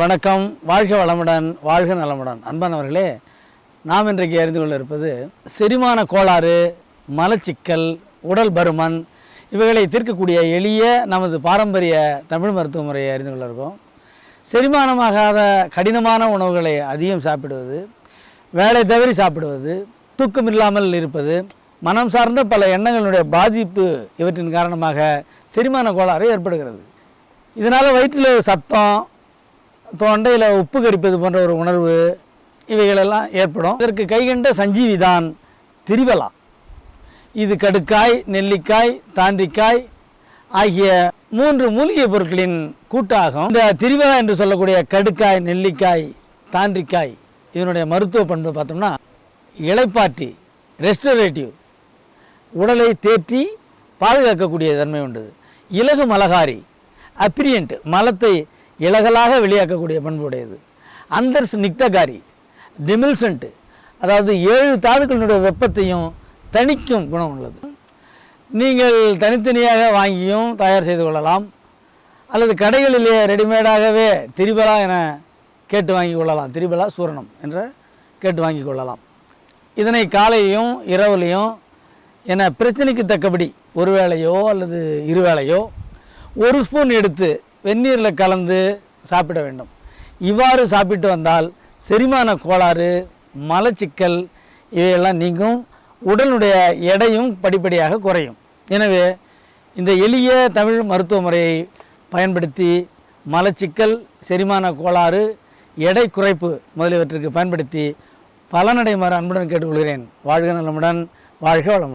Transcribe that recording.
வணக்கம். வாழ்க வளமுடன் வாழ்க நலமுடன். அன்பானவர்களே நாம் இன்றைக்கு அறிந்து கொள்ள இருப்பது செரிமான கோளாறு மலச்சிக்கல் உடல் பருமன் இவைகளை தீர்க்கக்கூடிய எளிய நமது பாரம்பரிய தமிழ் மருத்துவ முறையை அறிந்து கொள்ள இருக்கோம். செரிமானமாகாத கடினமான உணவுகளை அதிகம் சாப்பிடுவது வேலை தவறி சாப்பிடுவது தூக்கம் இல்லாமல் இருப்பது மனம் சார்ந்த பல எண்ணங்களுடைய பாதிப்பு இவற்றின் காரணமாக செரிமான கோளாறு ஏற்படுகிறது. இதனால் வயிற்றில் சத்தம் தொண்டையில் உப்பு கரிப்பது போன்ற ஒரு உணர்வு இவைகளெல்லாம் ஏற்படும். இதற்கு கைகண்ட சஞ்சீவிதான் திரிவலா இது கடுக்காய் நெல்லிக்காய் தாண்டிக்காய் ஆகிய மூன்று மூலிகை பொருட்களின் கூட்டாகும். இந்த திரிவலா என்று சொல்லக்கூடிய கடுக்காய் நெல்லிக்காய் தாண்டிக்காய் இதனுடைய மருத்துவ பண்பு பார்த்தோம்னா இளைப்பாற்றி ரெஸ்டரேட்டிவ் உடலை தேற்றி பாதுகாக்கக்கூடிய தன்மை உண்டு. இலகு மலகாரி அப்ரியன்ட் மலத்தை இலகலாக வெளியாக்கக்கூடிய பண்புடையது. அந்தர்ஸ் நிக்தகாரி டிமில்சன்ட்டு அதாவது ஏழு தாதுக்களினுடைய வெப்பத்தையும் தணிக்கும் குணம் உள்ளது. நீங்கள் தனித்தனியாக வாங்கியும் தயார் செய்து கொள்ளலாம். அல்லது கடைகளிலே ரெடிமேடாகவே திரிபலா என கேட்டு வாங்கி கொள்ளலாம். திரிபலா சூரணம் என்ற கேட்டு வாங்கி கொள்ளலாம். இதனை காலையும் இரவுலையும் என பிரச்சனைக்கு தக்கபடி ஒரு வேளையோ அல்லது இரு வேளையோ ஒரு ஸ்பூன் எடுத்து வெந்நீரில் கலந்து சாப்பிட வேண்டும். இவ்வாறு சாப்பிட்டு வந்தால் செரிமான கோளாறு மலச்சிக்கல் இவையெல்லாம் நீங்கும். உடலுடைய எடையும் படிப்படியாக குறையும். எனவே இந்த எளிய தமிழ் மருத்துவ முறையை பயன்படுத்தி மலச்சிக்கல் செரிமான கோளாறு எடை குறைப்பு முதலியவற்றிற்கு பயன்படுத்தி பலனடைமாறு அன்புடன் கேட்டுக்கொள்கிறேன். வாழ்க நலமுடன் வாழ்க வளமுடன்.